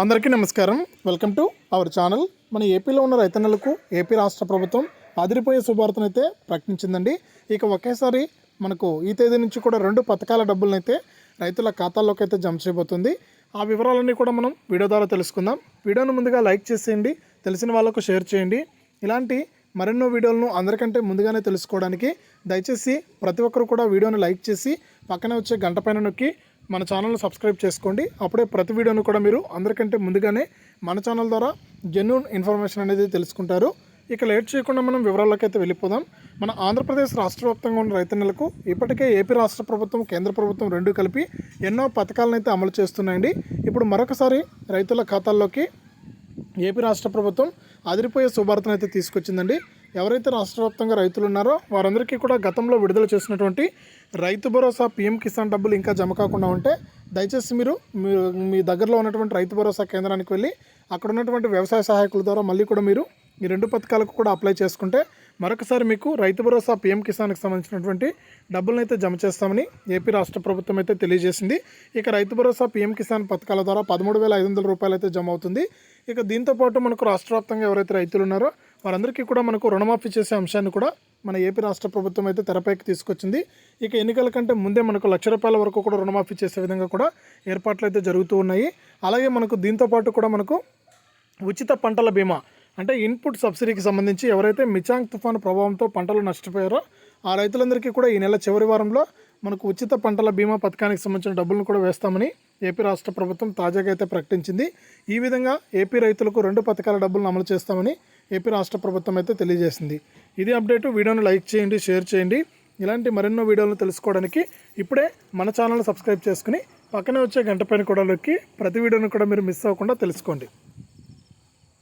అందరికీ నమస్కారం. Welcome to our channel. మన ఏపీలో ఉన్న రైతన్నలకు ఏపీ రాష్ట్ర ప్రభుత్వం అదిరిపోయే శుభార్తను అయితే ప్రకటించిందండి. ఇక ఒకేసారి మనకు ఈ తేదీ నుంచి కూడా రెండు పథకాల డబ్బులను అయితే రైతుల ఖాతాల్లోకి అయితే జమ చేయబోతుంది. ఆ వివరాలన్నీ కూడా మనం వీడియో ద్వారా తెలుసుకుందాం. వీడియోను ముందుగా లైక్ చేసేయండి తెలిసిన వాళ్ళకు షేర్ చేయండి. ఇలాంటి మరెన్నో వీడియోలను అందరికంటే ముందుగానే తెలుసుకోవడానికి దయచేసి ప్రతి ఒక్కరు కూడా వీడియోను లైక్ చేసి పక్కనే వచ్చే గంట పైన నొక్కి మన ఛానల్ని సబ్స్క్రైబ్ చేసుకోండి. అప్పుడే ప్రతి వీడియోను కూడా మీరు అందరికంటే ముందుగానే మన ఛానల్ ద్వారా జెన్యున్ ఇన్ఫర్మేషన్ అనేది తెలుసుకుంటారు. ఇక లేట్ చేయకుండా మనం వివరాల్లోకి అయితే వెళ్ళిపోదాం. మన ఆంధ్రప్రదేశ్ రాష్ట్ర వ్యాప్తంగా ఉన్న రైతన్నలకు ఇప్పటికే ఏపీ రాష్ట్ర ప్రభుత్వం కేంద్ర ప్రభుత్వం రెండు కలిపి ఎన్నో పథకాలను అయితే అమలు చేస్తున్నాయండి. ఇప్పుడు మరొకసారి రైతుల ఖాతాల్లోకి ఏపీ రాష్ట్ర ప్రభుత్వం అదిరిపోయే శుభార్తను అయితే తీసుకొచ్చిందండి. ఎవరైతే రాష్ట్ర వ్యాప్తంగా రైతులు ఉన్నారో వారందరికీ కూడా గతంలో విడుదల చేసినటువంటి రైతు భరోసా పీఎం కిసాన్ డబ్బులు ఇంకా జమ కాకుండా ఉంటే దయచేసి మీరు మీ- దగ్గరలో ఉన్నటువంటి రైతు భరోసా కేంద్రానికి వెళ్ళి అక్కడ ఉన్నటువంటి వ్యవసాయ సహాయకుల ద్వారా మళ్ళీ కూడా మీరు ఈ రెండు పథకాలకు కూడా అప్లై చేసుకుంటే మరొకసారి మీకు రైతు భరోసా పీఎం కిసాన్కి సంబంధించినటువంటి డబ్బులను అయితే జమ చేస్తామని ఏపీ రాష్ట్ర ప్రభుత్వం అయితే తెలియజేసింది. ఇక రైతు భరోసా పీఎం కిసాన్ పథకాల ద్వారా పదమూడు వేల ఐదు వందల రూపాయలు అయితే జమ అవుతుంది. ఇక దీంతో పాటు మనకు రాష్ట్ర వ్యాప్తంగా ఎవరైతే రైతులు ఉన్నారో వారందరికీ కూడా మనకు రుణమాఫీ చేసే అంశాన్ని కూడా మన ఏపీ రాష్ట్ర ప్రభుత్వం అయితే తెరపైకి తీసుకొచ్చింది. ఇక ఎన్నికల కంటే ముందే మనకు లక్ష రూపాయల వరకు కూడా రుణమాఫీ చేసే విధంగా కూడా ఏర్పాట్లు అయితే జరుగుతూ ఉన్నాయి. అలాగే మనకు దీంతో పాటు కూడా మనకు ఉచిత పంటల బీమా అంటే ఇన్పుట్ సబ్సిడీకి సంబంధించి ఎవరైతే మిచాంగ్ తుఫాను ప్రభావంతో పంటలు నష్టపోయారో ఆ రైతులందరికీ కూడా ఈ నెల చివరి వారంలో మనకు ఉచిత పంటల బీమా పథకానికి సంబంధించిన డబ్బులను కూడా వేస్తామని ఏపీ రాష్ట్ర ప్రభుత్వం తాజాగా అయితే ప్రకటించింది. ఈ విధంగా ఏపీ రైతులకు రెండు పథకాల డబ్బులను అమలు చేస్తామని ఏపీ రాష్ట్ర ప్రభుత్వం అయితే తెలియజేసింది. ఇది అప్డేట్ వీడియోను లైక్ చేయండి షేర్ చేయండి. ఇలాంటి మరెన్నో వీడియోలను తెలుసుకోవడానికి ఇప్పుడే మన ఛానల్ సబ్స్క్రైబ్ చేసుకుని పక్కనే వచ్చే గంట పైన కూడా నొక్కి ప్రతి వీడియోను కూడా మీరు మిస్ అవ్వకుండా తెలుసుకోండి.